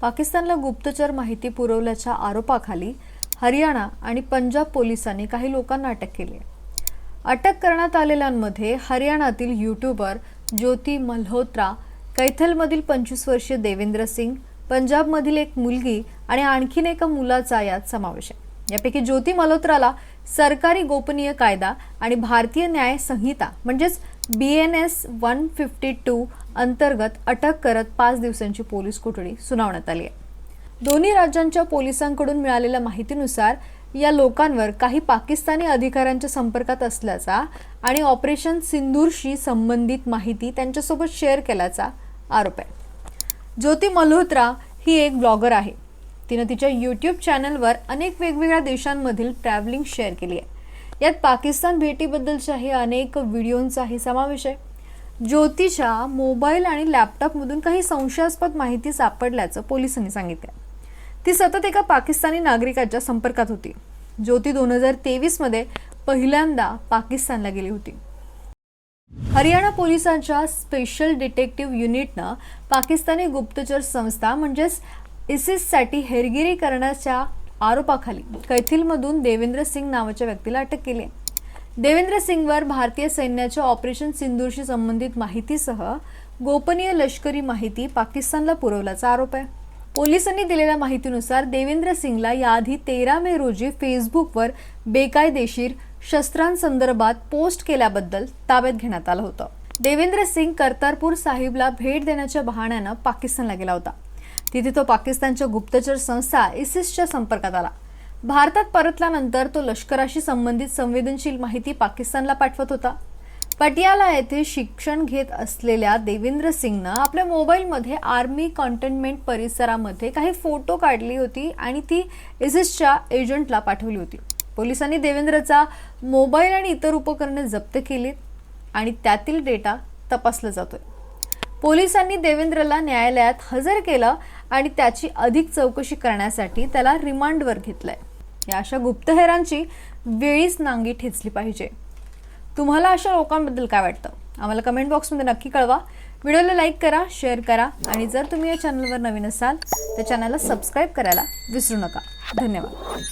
पाकिस्तानला गुप्तचर माहिती पुरवल्याच्या आरोपाखाली हरियाणा आणि पंजाब पोलिसांनी काही लोकांना अटक केली आहे. अटक करण्यात आलेल्यांमध्ये हरियाणातील यूट्यूबर ज्योती मल्होत्रा कैथलमधील पंचवीस वर्षीय देवेंद्र सिंग पंजाबमधील एक मुलगी आणि आणखीन एका मुलाचा यात समावेश आहे. यापैकी ज्योती मल्होत्राला सरकारी गोपनीय कायदा आणि भारतीय न्याय संहिता म्हणजेच B N S one fifty two अंतर्गत अटक करत पाच दिवसांची पोलीस कोठडी सुनावण्यात आली आहे. दोन्ही राज्यांच्या पोलिसांकडून मिळालेल्या माहितीनुसार या लोकांवर काही पाकिस्तानी अधिकाऱ्यांच्या संपर्कात असल्याचा आणि ऑपरेशन सिंदूरशी संबंधित माहिती त्यांच्यासोबत शेअर केल्याचा आरोप आहे. ज्योती मल्होत्रा ही एक ब्लॉगर आहे. तिनं तिच्या यूट्यूब चॅनलवर अनेक वेगवेगळ्या देशांमधील ट्रॅव्हलिंग शेअर केली आहे. यात पाकिस्तान भेटीबद्दलच्याही अनेक व्हिडिओंचाही समावेश आहे. ज्योतीच्या मोबाईल आणि लॅपटॉपमधून काही संशयास्पद माहिती सापडल्याचं पोलिसांनी सांगितलं ती सतत एका पाकिस्तानी नागरिकाच्या संपर्कात होती. ज्योती दोन हजार तेवीसमध्ये पहिल्यांदा पाकिस्तानला गेली होती. हरियाणा पोलिसांच्या स्पेशल डिटेक्टिव्ह युनिटनं पाकिस्तानी गुप्तचर संस्था म्हणजेच इसिससाठी हेरगिरी करण्याच्या आरोपाखाली कैथिलमधून देवेंद्र सिंग नावाच्या व्यक्तीला अटक केली आहे. देवेंद्र सिंगवर भारतीय सैन्याच्या ऑपरेशन सिंदूरशी संबंधित माहितीसह गोपनीय लष्करी माहिती पाकिस्तानला पुरवल्याचा आरोप आहे. पोलिसांनी दिलेल्या माहितीनुसार देवेंद्र सिंगला याआधी तेरा मे रोजी फेसबुकवर बेकायदेशीर शस्त्रांसंदर्भात पोस्ट केल्याबद्दल ताब्यात घेण्यात आलं होतं. देवेंद्र सिंग कर्तारपूर साहिबला भेट देण्याच्या बहाण्यानं पाकिस्तानला गेला होता. तिथे तो पाकिस्तानच्या गुप्तचर संस्था इसिसच्या संपर्कात आला. भारतात परतल्यानंतर तो लष्कराशी संबंधित संवेदनशील माहिती पाकिस्तानला पाठवत होता. पटियाला येथे शिक्षण घेत असलेल्या देवेंद्र सिंगनं आपल्या मोबाईलमध्ये आर्मी कॉन्टेनमेंट परिसरामध्ये काही फोटो काढली होती आणि ती इसिसच्या एजंटला पाठवली होती. पोलिसांनी देवेंद्रचा मोबाईल आणि इतर उपकरणे जप्त केलीत आणि त्यातील डेटा तपासला जातोय. पोलिसांनी देवेंद्रला न्यायालयात हजर केलं आणि त्याची अधिक चौकशी करण्यासाठी त्याला रिमांडवर घेतलंय. या अशा गुप्तहेरांची वेळीच नांगी ठेचली पाहिजे. तुम्हाला अशा लोकांबद्दल काय वाटतं? आम्हाला कमेंट बॉक्समध्ये नक्की कळवा. व्हिडिओला लाईक करा शेअर करा आणि जर तुम्ही या चॅनलवर नवीन असाल तर चॅनलला सबस्क्राईब करायला विसरू नका. धन्यवाद.